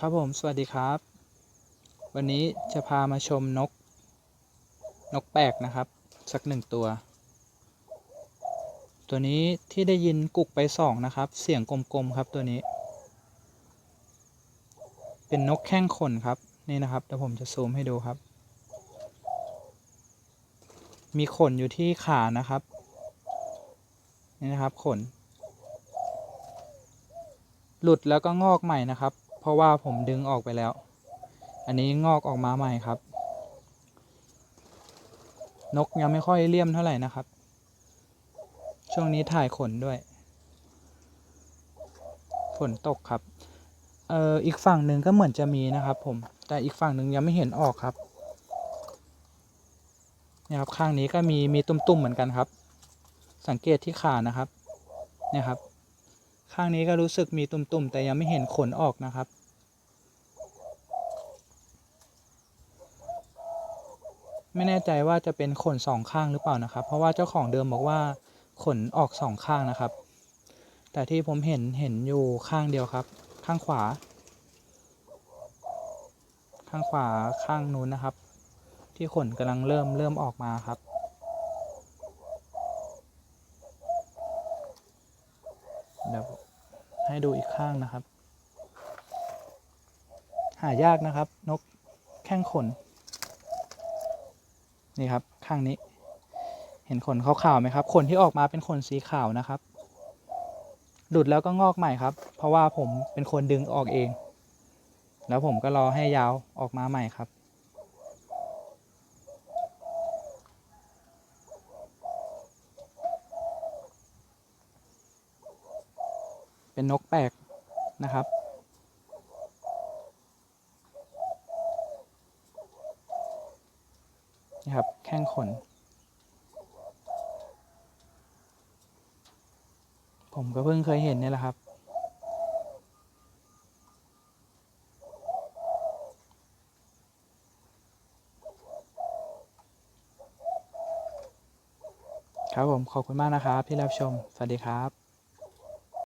ครับผม สวัสดีครับ วันนี้จะพามาชมนก นกแปลกนะครับ สักหนึ่งตัว ตัวนี้ที่ได้ยินกุกไปสองนะครับ เสียงกลมๆครับตัวนี้ เป็นนกแข้งขนครับ นี่นะครับเดี๋ยวผมจะซูมให้ดูครับ มีขนอยู่ที่ขานะครับ นี่นะครับขน หลุดแล้วก็งอกใหม่นะครับ เพราะว่าผมดึงออกไปแล้ว อันนี้งอกออกมาใหม่ครับ นกยังไม่ค่อยเลี่ยมเท่าไหร่นะครับ ช่วงนี้ถ่ายขนด้วย ฝนตกครับ เอ่ออีกฝั่งหนึ่งก็เหมือนจะมีนะครับ ผม แต่อีกฝั่งหนึ่งยังไม่เห็นออกครับนี่ยครับข้างนี้ก็มีมีตุ่มๆเหมือนกันครับ สังเกตที่ขานะครับ เนี่ยครับ ข้างนี้ก็รู้สึกมีตุ่มๆ แต่ยังไม่เห็นขนออกนะครับ ไม่แน่ใจว่าจะเป็นขนสองข้างหรือเปล่านะครับ เพราะว่าเจ้าของเดิมบอกว่าขนออกสองข้างนะครับ แต่ที่ผมเห็นเห็นอยู่ข้างเดียวครับ ข้างขวา ข้างขวาข้างนู้นนะครับ ที่ขนกำลังเริ่มเริ่มออกมาครับเดี๋ยว ให้ดูอีกข้างนะครับ หายากนะครับ นกแข้งขน นี่ครับข้างนี้ เห็นขนขาวๆไหมครับขนที่ออกมาเป็นขนสีขาวนะครับหลุดแล้วก็งอกใหม่ครับ เพราะว่าผมเป็นคนดึงออกเอง แล้วผมก็รอให้ยาวออกมาใหม่ครับ เป็นนกแปลกนะครับ นี่ครับ แข้งขน ผมก็เพิ่งเคยเห็นเนี่ยแหละครับครับผมขอบคุณมากนะครับที่รับชม สวัสดีครับ